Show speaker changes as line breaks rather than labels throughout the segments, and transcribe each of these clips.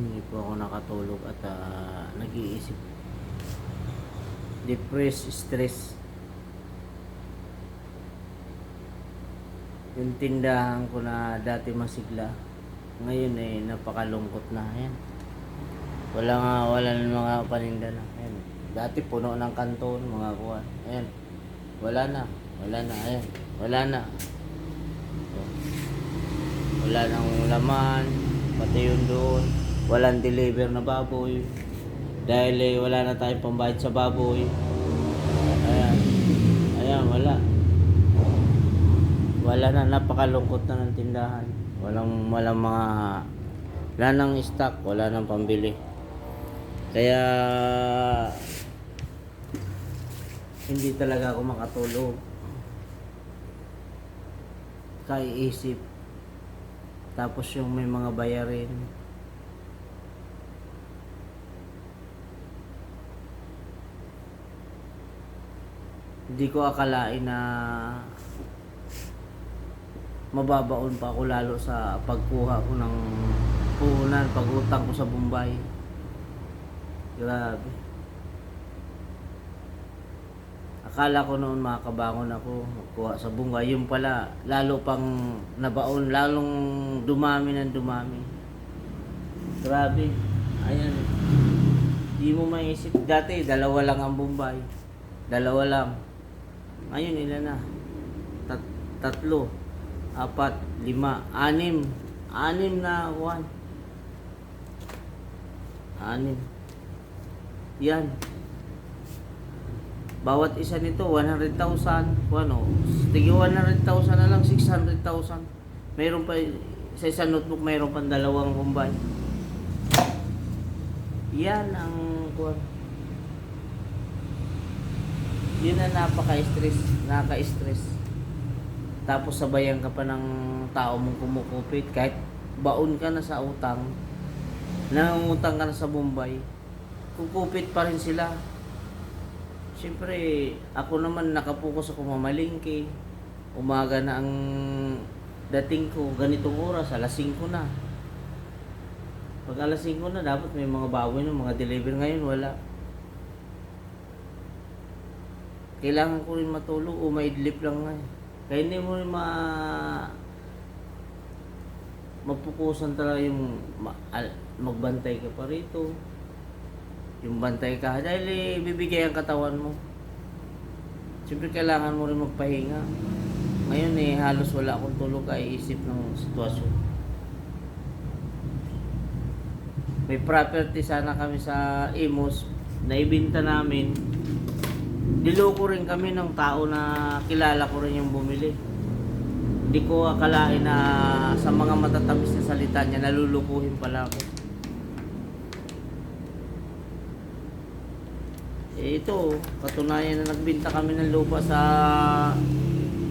hindi po ako nakatulog at ah, nag-iisip. Depressed, stress. Yung tindahan ko na dati masigla, ngayon eh napakalungkot na. Ayan. Wala nga, wala na mga paninda na. Ayan. Dati puno ng kanton, mga kuwan. Ayan. Wala na. Wala na. Ayan. Wala na. Wala nang laman. Pati yun doon. Walang deliver na baboy. Dahil eh, wala na tayong pambayad sa baboy. Ayan. Ayan, wala. Wala na, napakalungkot na ng tindahan. Walang, walang mga, wala nang stock, wala nang pambili. Kaya, hindi talaga ako makatulog. Kaiisip. Tapos yung may mga bayarin. Hindi ko akalain na mababaon pa ako lalo sa pagkuha ko ng puhunan, pag-utang ko sa Bombay. Grabe. Akala ko noon makakabangon ako magkuha sa bunga. Yung pala, lalo pang nabaon, lalong dumami ng dumami. Grabe. Ayan. Di mo maisip. Dati, dalawa lang ang Bombay. Dalawa lang. Ngayon, ilan na? Tat tatlo. Apat. Lima. Anim. Anim na one. Anim. Yan. Bawat isa nito, 100,000. Ano, tigil 100,000 na lang, 600,000. Mayroon pa, sa isang notebook, mayroon pang dalawang kumbay. Yan ang, kuwan. Yun na napaka-stress, nakaka-stress. Tapos sabayan ka pa ng tao mong kumukupit, kahit baon ka na sa utang, nangungutang ka na sa Bombay, kukupit pa rin sila. Siyempre, ako naman nakapokus ako mamalingki. Umaga na ang dating ko, ganitong oras, alas 5 na. Pag alas 5 na, dapat may mga bawi ng mga deliver ngayon, wala. Kailangan ko rin matulog o maidlip lang nga. eh. Kaya hindi mo rin ma mapukusan talaga yung ma- al- magbantay ka pa rito. Yung bantay ka. Dahil eh, bibigay ang katawan mo. Siyempre kailangan mo rin magpahinga. Ngayon eh halos wala akong tulog ay isip ng sitwasyon. May property sana kami sa Imus na ibinta namin niloko rin kami ng tao na kilala ko rin yung bumili hindi ko akalain na sa mga matatamis na salita niya nalulukuhin pala ako Eh, ito, katunayan na nagbinta kami ng lupa sa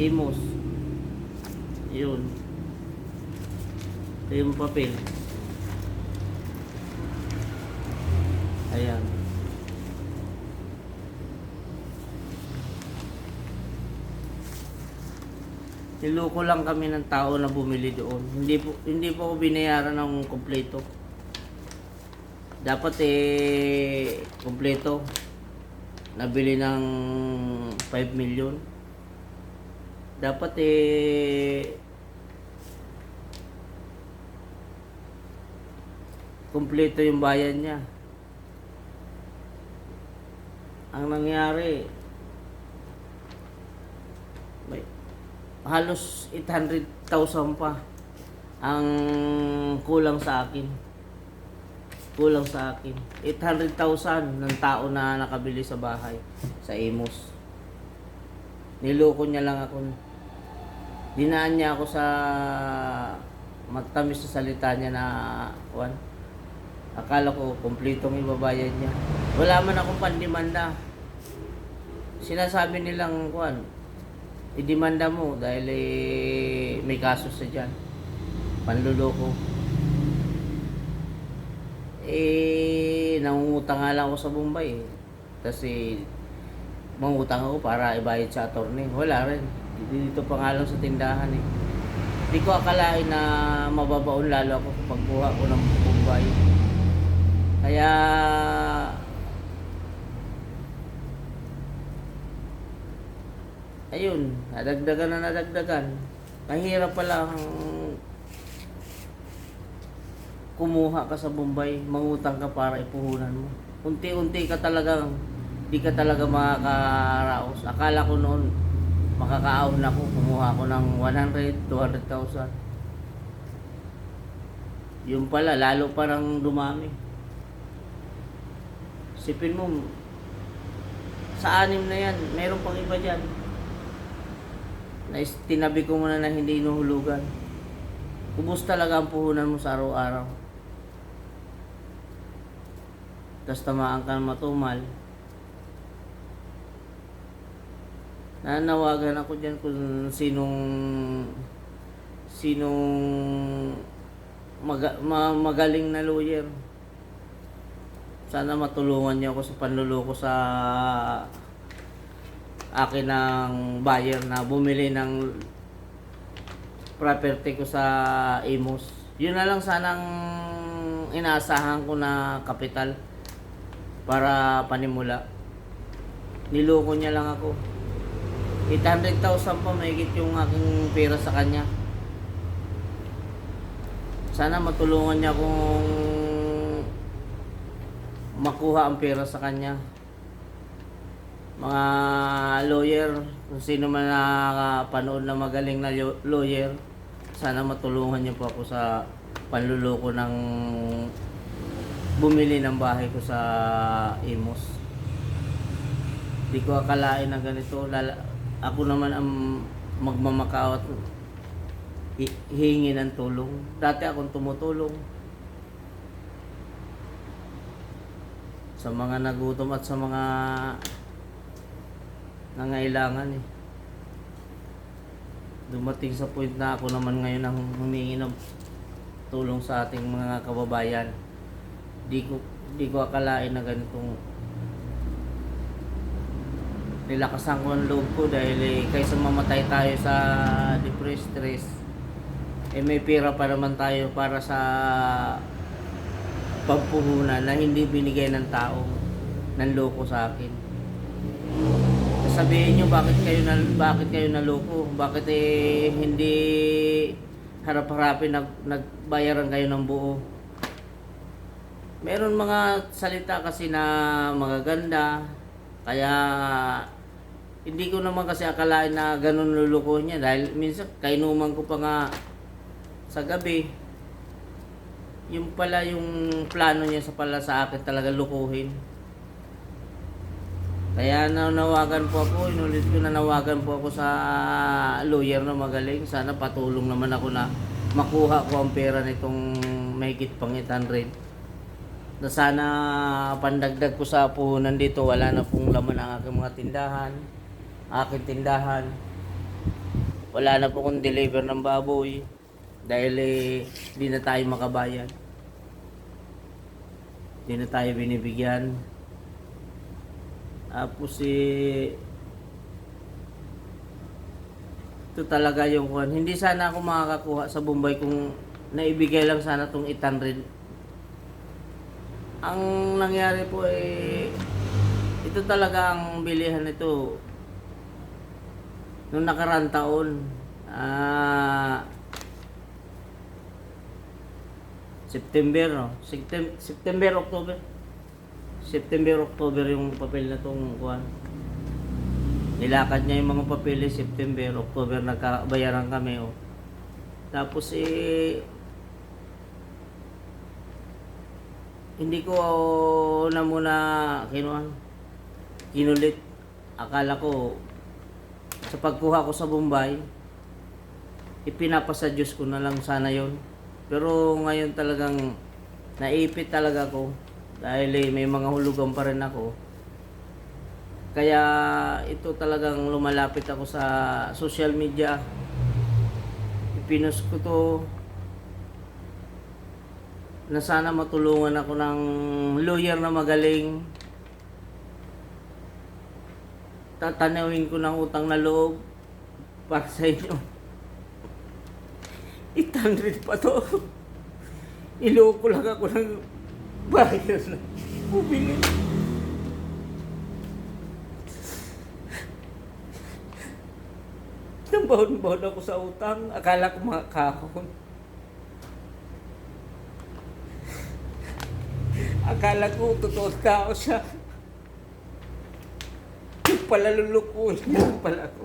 Imos. Yun. Ito yung papel. Ayan. Niloko lang kami ng tao na bumili doon. Hindi po hindi po ako binayaran ng kumpleto. Dapat eh kumpleto nabili ng 5 million. Dapat eh kumpleto yung bayan niya. Ang nangyari may halos 800,000 pa ang kulang sa akin kulang sa akin. 800,000 ng tao na nakabili sa bahay sa Amos. Niloko niya lang ako. Dinaan niya ako sa matamis sa salita niya na kuan. Akala ko kumpletong ibabayad niya. Wala man akong pandemanda. Sinasabi nilang kuan, idemanda mo dahil eh, may kaso sa dyan. Panluloko eh nangungutang nga lang ako sa Bombay eh. Kasi mangutang ako para ibayad sa attorney. Wala rin. Dito pa nga lang sa tindahan eh. Hindi ko akalain na mababaon lalo ako sa pagkuha ko ng Bombay. Kaya ayun, nadagdagan na nadagdagan. Mahirap pala ang kumuha ka sa Bombay, mangutang ka para ipuhunan mo. Unti-unti ka talagang di ka talaga makakaraos. Akala ko noon makakaahon ako, kumuha ako ng 100, 200,000. Yung pala, lalo parang dumami. Sipin mo, sa anim na yan, meron pang iba dyan. Na tinabi ko muna na hindi inuhulugan. Ubus talaga ang puhunan mo sa araw-araw. Tapos tamaan ka matumal. Nanawagan ako dyan kung sinong sinong maga, ma- magaling na lawyer. Sana matulungan niyo ako sa panluloko sa akin ng buyer na bumili ng property ko sa Imus. Yun na lang sanang inaasahan ko na kapital para panimula. Niloko niya lang ako. 800,000 pa mahigit yung aking pera sa kanya. Sana matulungan niya kung makuha ang pera sa kanya. Mga lawyer, kung sino man nakapanood na magaling na law- lawyer, sana matulungan niyo po ako sa panluloko ng bumili ng bahay ko sa Imos. Di ko akalain na ganito. Lala, ako naman ang magmamakaaw at hi- hihingi ng tulong. Dati akong tumutulong. Sa mga nagutom at sa mga nangailangan eh. Dumating sa point na ako naman ngayon ang humingi ng tulong sa ating mga kababayan. Di ko di ko akalain na ganitong nilakasan ko ang loob ko dahil eh, kaysa mamatay tayo sa depressed stress eh may pera pa naman tayo para sa pagpuhunan na hindi binigay ng tao ng loko sa akin. Sabihin nyo bakit kayo na bakit kayo naloko? Bakit eh hindi harap-harapin nag, nagbayaran kayo ng buo? Meron mga salita kasi na magaganda kaya hindi ko naman kasi akalain na ganun lulukuhin niya dahil minsan kainuman ko pa nga sa gabi yung pala yung plano niya sa pala sa akin talaga lukuhin. Kaya nanawagan po ako, inulit ko nanawagan po ako sa lawyer na magaling. Sana patulong naman ako na makuha ko ang pera nitong mahigit pang 800. Na sana pandagdag ko sa puhunan dito, wala na pong laman ang aking mga tindahan, aking tindahan. Wala na po kong deliver ng baboy dahil eh, na tayo makabayan. Di na tayo binibigyan. Tapos eh, ito talaga yung kuhan. Hindi sana ako makakakuha sa Bombay kung naibigay lang sana tong 800. Ang nangyari po eh, ito talaga ang bilihan nito. Nung nakarang taon, ah, September, no? September, September, October. September, October yung papel na tong kuhan. Nilakad niya yung mga papeles September, October nagkabayaran kami oh. Tapos eh hindi ko na muna kinuha kinulit. Akala ko sa pagkuha ko sa Bombay ipinapasa Diyos ko na lang sana yon pero ngayon talagang naipit talaga ako dahil eh, may mga hulugan pa rin ako. Kaya ito talagang lumalapit ako sa social media. Ipinost ko to na sana matulungan ako ng lawyer na magaling. Tatanawin ko ng utang na loob para sa inyo. 800 pa to. Iloko lang ako ng Bayad na. Bumili. Nambaon-baon ako sa utang. Akala ko mga kahon. Akala ko totoo tao siya. Pala lulukuhin niya pala ako.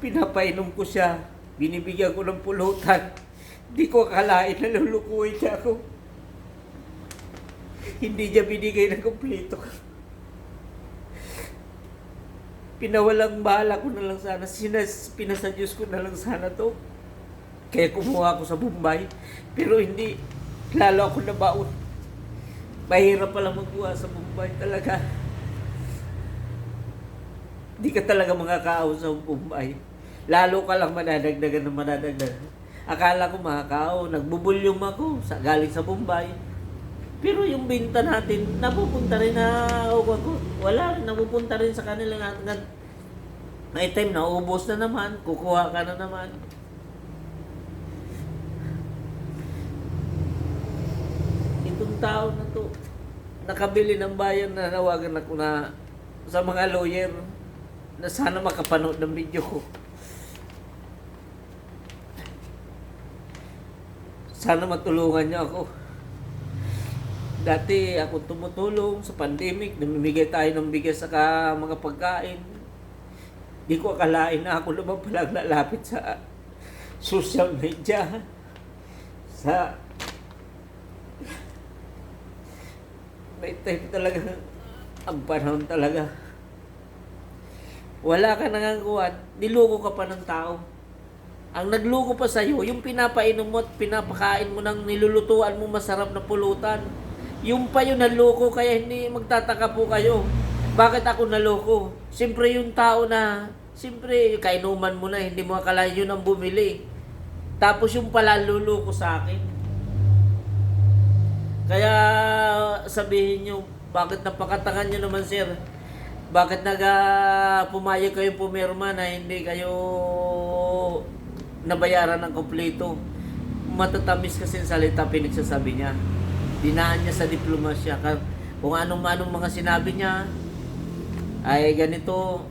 Pinapainom ko siya. Binibigyan ko ng pulutan. Di ko akalain na lulukuhin niya ako. Hindi niya binigay ng kumpleto. Pinawalang bahala ko na lang sana. Sinas, pinasadyos ko na lang sana to. Kaya kumuha ako sa Bombay. Pero hindi. Lalo ako nabaon. Mahirap pala magkuha sa Bombay talaga. Hindi ka talaga makakaaw sa Bombay. Lalo ka lang manadagdagan ng manadagdagan. Akala ko makakaaw. Nagbubulyong ako sa, galing sa Bombay. Pero yung binta natin, napupunta rin na. Wala, napupunta rin sa kanila na, na may time na ubos na naman, kukuha ka na naman. Itong tao na to, nakabili ng bayan na nawagan ako na sa mga lawyer na sana makapanood ng video ko. Sana matulungan niyo ako. Dati ako tumutulong sa pandemic, namimigay tayo ng bigas sa mga pagkain. Di ko akalain na ako naman palang lalapit sa social media. Sa may time talaga ang panahon talaga. Wala ka nanganguan, niloko ka pa ng tao. Ang nagloko pa sa'yo, yung pinapainom mo at pinapakain mo ng nilulutuan mo masarap na pulutan. Yung pa yung naloko, kaya hindi magtataka po kayo. Bakit ako naloko? Siyempre yung tao na, siyempre kainuman mo na, hindi mo akalain yun ang bumili. Tapos yung pala luloko sa akin. Kaya sabihin nyo, bakit napakatangan nyo naman sir? Bakit naga pumayag kayo pumirma na hindi kayo nabayaran ng kompleto? Matatamis kasi salita pinagsasabi niya. Dinaan niya sa diplomasya. Kung anong-anong mga sinabi niya, ay ganito,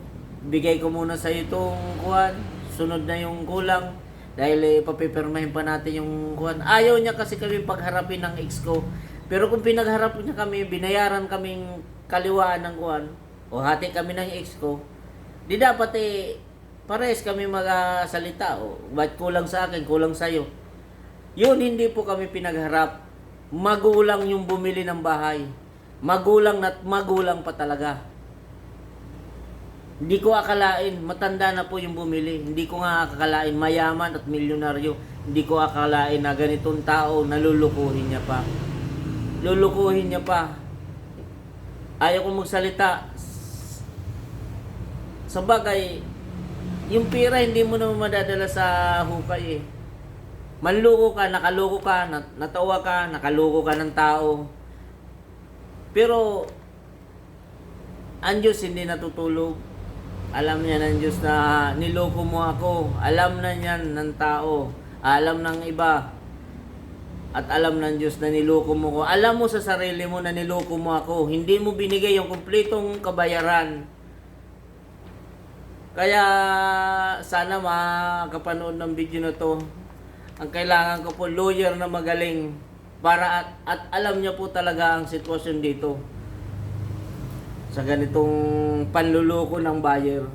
bigay ko muna sa itong kuhan, sunod na yung kulang, dahil eh, papipirmahin pa natin yung kuhan. Ayaw niya kasi kami pagharapin ng ex ko. Pero kung pinagharap niya kami, binayaran kaming kaliwaan ng kuhan, o hati kami ng ex ko, di dapat eh, pares kami magasalita. O, ba't kulang sa akin, kulang sa'yo. Yun, hindi po kami pinagharap. Magulang yung bumili ng bahay. Magulang na magulang pa talaga. Hindi ko akalain, matanda na po yung bumili. Hindi ko nga akalain, mayaman at milyonaryo. Hindi ko akalain na ganitong tao, nalulukuhin niya pa. Lulukuhin niya pa. Ayaw ko magsalita. Sa bagay, yung pira hindi mo naman madadala sa hukay eh. Manloko ka, nakaloko ka, nat- natawa ka, nakaloko ka ng tao. Pero, ang Diyos hindi natutulog. Alam niya ng Diyos na niloko mo ako. Alam na niyan ng tao. Alam ng iba. At alam ng Diyos na niloko mo ko. Alam mo sa sarili mo na niloko mo ako. Hindi mo binigay yung kumpletong kabayaran. Kaya sana makapanood ng video na to. Ang kailangan ko po lawyer na magaling para at, at alam niya po talaga ang sitwasyon dito sa ganitong panluloko ng buyer.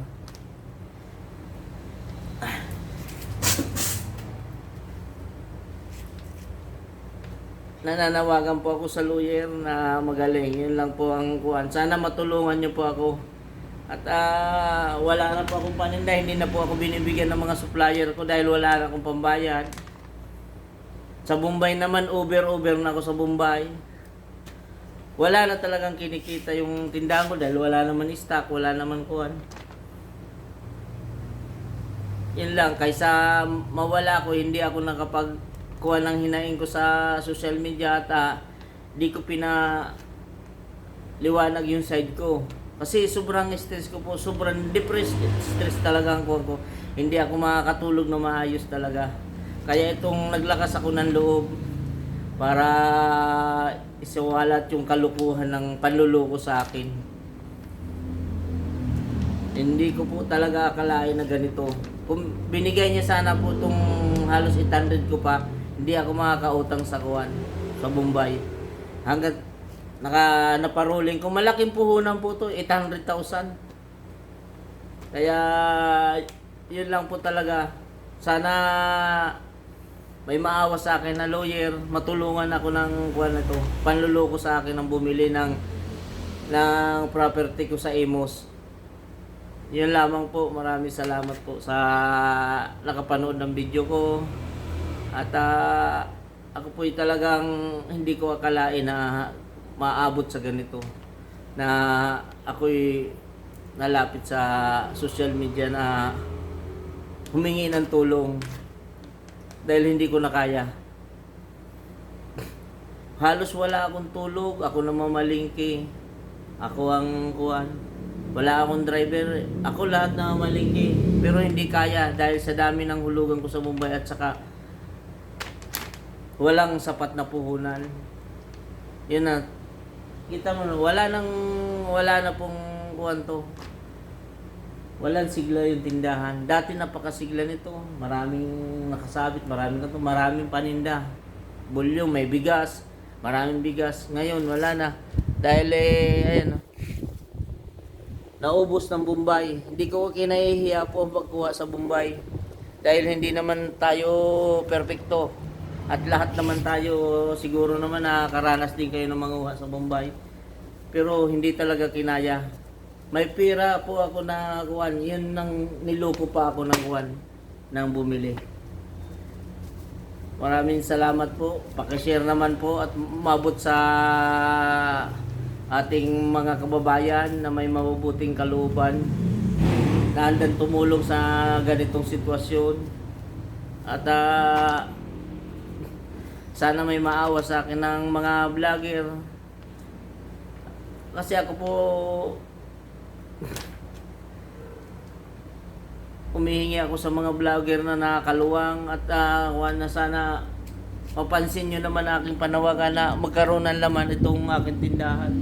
Nananawagan po ako sa lawyer na magaling. Yun lang po ang kuhan. Sana matulungan niyo po ako. At ah, wala na po akong paninda. Hindi na po ako binibigyan ng mga supplier ko dahil wala na akong pambayad. Sa Bombay naman, over-over na ako sa Bombay. Wala na talagang kinikita yung tindahan ko dahil wala naman stock, wala naman kuhan. Yun lang, kaysa mawala ko, hindi ako nakapag kuha ng hinaing ko sa social media at ah, di ko pina liwanag yung side ko. Kasi sobrang stress ko po, sobrang depressed, stress talaga ang ko. Hindi ako makakatulog na maayos talaga. Kaya itong naglakas ako ng loob para isiwalat yung kalukuhan ng panluloko sa akin. Hindi ko po talaga akalain na ganito. Kung binigay niya sana po itong halos 800 ko pa, hindi ako makakautang sa kuwan, sa Bombay. Hanggat naka naparuling, kung malaking puhunan po to 800,000. Kaya yun lang po talaga. Sana may maawa sa akin na lawyer, matulungan ako ng kuwan na to. Panluloko sa akin ng bumili ng ng property ko sa Amos. Yun lamang po. Maraming salamat po sa nakapanood ng video ko. At ah, ako po talagang hindi ko akalain na maabot sa ganito. Na ako'y nalapit sa social media na humingi ng tulong dahil hindi ko na kaya. Halos wala akong tulog, ako na mamalingki. Ako ang kuwan. Wala akong driver. Ako lahat na mamalingki. Pero hindi kaya dahil sa dami ng hulugan ko sa Mumbai at saka walang sapat na puhunan. Yun na. Kita mo wala nang wala na pong kuwan to. Walang sigla yung tindahan. Dati napakasigla nito. Maraming nakasabit, maraming kanto, maraming paninda. Bulyo, may bigas, maraming bigas. Ngayon, wala na. Dahil eh, ayan, naubos ng Bombay. Hindi ko kinahihiya po ang pagkuha sa Bombay. Dahil hindi naman tayo perfecto. At lahat naman tayo siguro naman nakakaranas din kayo ng manguha sa Bombay. Pero hindi talaga kinaya. May pira po ako na kuwan. Yun nang niloko pa ako ng kuwan nang bumili. Maraming salamat po. Pakishare naman po at mabot sa ating mga kababayan na may mabubuting kalooban na handang tumulong sa ganitong sitwasyon. At ah, sana may maawa sa akin ng mga vlogger. Kasi ako po humihingi ako sa mga vlogger na nakakaluwang at uh, na sana mapansin nyo naman aking panawagan na magkaroon ng laman itong aking tindahan.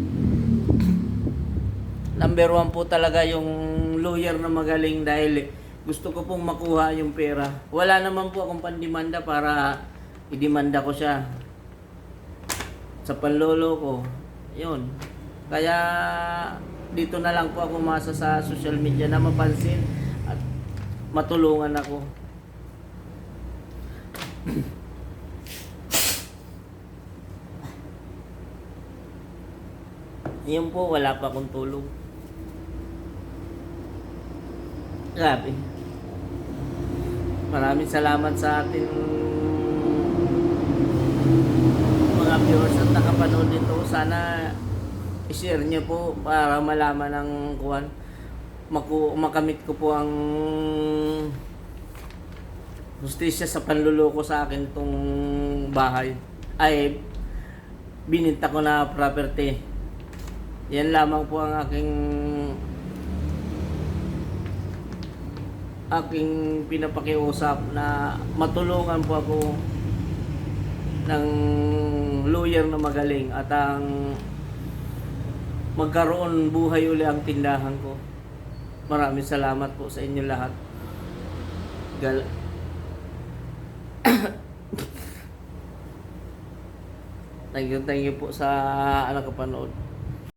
Number one po talaga yung lawyer na magaling dahil gusto ko pong makuha yung pera. Wala naman po akong pandemanda para idemanda ko siya sa panlolo ko. Yun. Kaya dito na lang po ako masa sa social media na mapansin at matulungan ako. Yun po, wala pa akong tulog. Grabe. Maraming salamat sa ating mga viewers at nakapanood nito. Sana i-share niyo po para malaman ng kuwan. Maku makamit ko po ang justisya sa panluloko sa akin itong bahay. Ay bininta ko na property. Yan lamang po ang aking aking pinapakiusap na matulungan po ako ng lawyer na magaling at ang magkaroon buhay uli ang tindahan ko. Maraming salamat po sa inyo lahat. Gal thank you, thank you po sa ano kapanood.